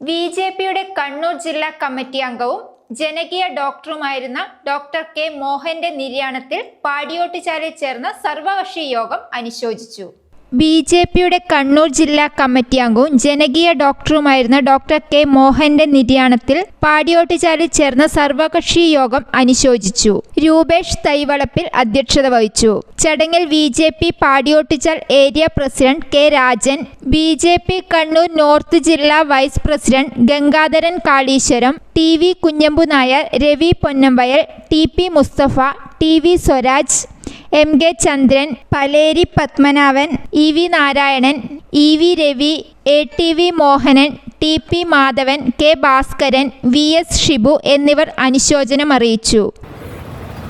B J പിയുടെ കണ്ണൂർ ജില്ലാ committee അംഗവും ജനകീയ ഡോക്ടറുമായിരുന്ന ഡോക്ടർ കെ മോഹന്റെ നിര്യാണത്തിൽ പാടിയോട്ടുചാലിൽ ചേർന്ന സർവകക്ഷി യോഗം അനുശോചിച്ചു. ബി ജെ പിയുടെ കണ്ണൂർ ജില്ലാ കമ്മിറ്റി അംഗവും ജനകീയ ഡോക്ടറുമായിരുന്ന ഡോക്ടർ കെ മോഹന്റെ നിര്യാണത്തിൽ പാടിയോട്ടുചാലിൽ ചേർന്ന സർവകക്ഷി യോഗം അനുശോചിച്ചു. രൂപേഷ് തൈവളപ്പിൽ അധ്യക്ഷത വഹിച്ചു. ചടങ്ങിൽ B J P Padiyottuchal area president K Rajan B J P Kannur north ജില്ലാ vice president Gangadharan Kaliswaram T V Kunhambu Nair Ravi Ponnampayal T P Mustafa T V Swaraj M K Chandran Paleri Padmanabhan E V Narayanan E V Ravi A T V Mohanan T P Madhavan K Bhaskaran V S Shibu എന്നിവർ അനുശോചനം അറിയിച്ചു.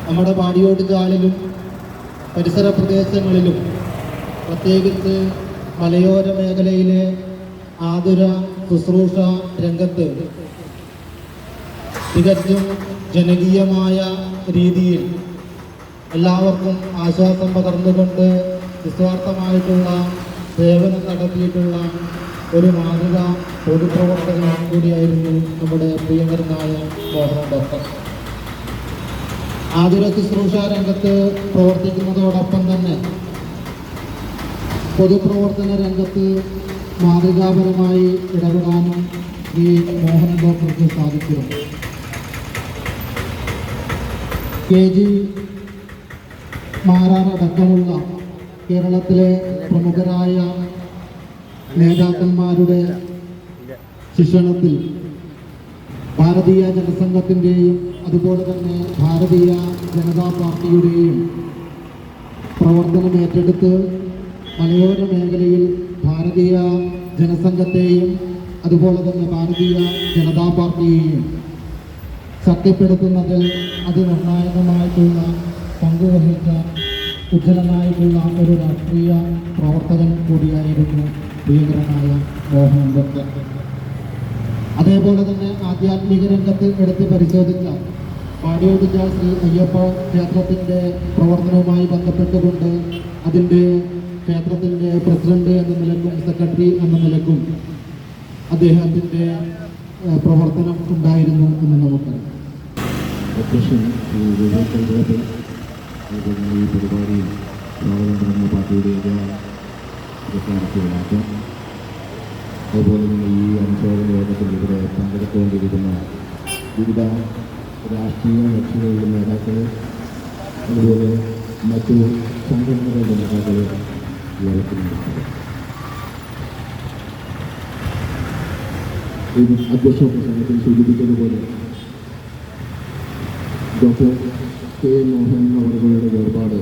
നമ്മുടെ പാടിയോട് കാലിലും പരിസര പ്രദേശങ്ങളിലും പ്രത്യേകിച്ച് മലയോര മേഖലയിലെ ആതുര ശുശ്രൂഷ രംഗത്ത് തികച്ചും ജനകീയമായ രീതിയിൽ എല്ലാവർക്കും ആശ്വാസം പകർന്നുകൊണ്ട് നിസ്വാർത്ഥമായിട്ടുള്ള സേവനം നടത്തിയിട്ടുള്ള ഒരു മാതൃക പൊതുപ്രവർത്തകൻ കൂടിയായിരുന്നു നമ്മുടെ പ്രിയങ്കരനായ മോഹൻ ഡോക്ടർ. ആതുര ശുശ്രൂഷ രംഗത്ത് പ്രവർത്തിക്കുന്നതോടൊപ്പം തന്നെ പൊതുപ്രവർത്തന രംഗത്ത് മാതൃകാപരമായി ഇടപെടാനും ഈ മോഹൻ ഡോക്ടർക്ക് സാധിച്ചിരുന്നു. കെ ജി മാരാറടക്കമുള്ള കേരളത്തിലെ പ്രമുഖരായ നേതാക്കന്മാരുടെ ശിക്ഷണത്തിൽ ഭാരതീയ ജനസംഘത്തിന്റെയും അതുപോലെ തന്നെ ഭാരതീയ ജനതാ പാർട്ടിയുടെയും പ്രവർത്തനം ഏറ്റെടുത്ത് മലയോര മേഖലയിൽ ഭാരതീയ ജനസംഘത്തെയും അതുപോലെ തന്നെ ഭാരതീയ ജനതാ പാർട്ടിയെയും ശക്തിപ്പെടുത്തുന്നതിൽ അതിനിർണായകമായിട്ടുള്ള പങ്കുവഹിച്ച ഉജ്ജ്വലനായിട്ടുള്ള ഒരു രാഷ്ട്രീയ പ്രവർത്തകൻ കൂടിയായിരുന്നു ഭീകരനായ മോഹൻ ഡോക്ടർ അതേപോലെ തന്നെ ആധ്യാത്മിക രംഗത്ത് എടുത്ത് പരിശോധിച്ച പാടിയോടിച്ച ശ്രീ അയ്യപ്പ ക്ഷേത്രത്തിന്റെ പ്രവർത്തനവുമായി ബന്ധപ്പെട്ടുകൊണ്ട് അതിന്റെ ക്ഷേത്രത്തിന്റെ പ്രസിഡന്റ് എന്ന നിലക്കും സെക്രട്ടറി എന്ന നിലക്കും അദ്ദേഹത്തിന്റെ പ്രവർത്തനം ഉണ്ടായിരുന്നു എന്ന് നമുക്കറിയാം അധ്യക്ഷൻ ശ്രീ രൂപേഷ് ചന്ദ്രത്തിൽ അതുപോലെ ഈ പരിപാടി സ്വാഗതം പറഞ്ഞ പാർട്ടിയുടെ പ്രസ്ഥാനത്തിലാക്കാം അതുപോലെ തന്നെ ഈ അനുശോചന യോഗത്തിൽ ഇവിടെ പങ്കെടുത്തുകൊണ്ടിരിക്കുന്ന വിവിധ രാഷ്ട്രീയ കക്ഷികളുടെ നേതാക്കൾ അതുപോലെ മറ്റു സംഘടനകളുടെ നേതാക്കൾ യോഗത്തിലുണ്ട് അധ്യക്ഷ പ്രസംഗത്തിൽ സൂചിപ്പിച്ചതുപോലെ ഡോക്ടർ കെ മോഹൻ അവരുടെ വേർപാട്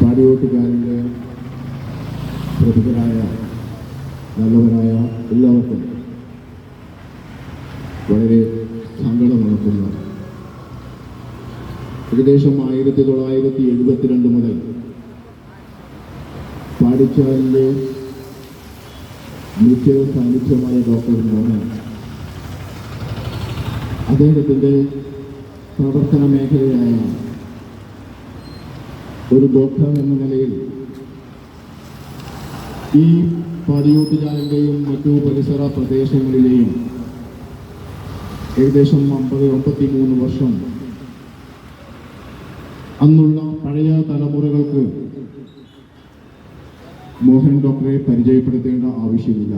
പാടിയോട്ടുകാരന്റെ പ്രമുഖരായ നല്ലവരായ എല്ലാവർക്കും വളരെ സങ്കടമുണർത്തുന്ന ഏകദേശം ആയിരത്തി തൊള്ളായിരത്തി എഴുപത്തിരണ്ട് മുതൽ പാടിച്ചാലിന്റെ നിത്യ സാന്നിധ്യമായ ഡോക്ടർ മോഹൻ. അദ്ദേഹത്തിന്റെ പ്രവർത്തന മേഖലയായ ഒരു ഡോക്ടർ എന്ന നിലയിൽ ഈ പാടിയോട്ടുചാലിന്റെയും മറ്റു പരിസര പ്രദേശങ്ങളിലെയും ഏകദേശം അമ്പത് അമ്പത്തി മൂന്ന് വർഷം അന്നുള്ള പഴയ തലമുറകൾക്ക് മോഹൻ ഡോക്ടറെ പരിചയപ്പെടുത്തേണ്ട ആവശ്യമില്ല.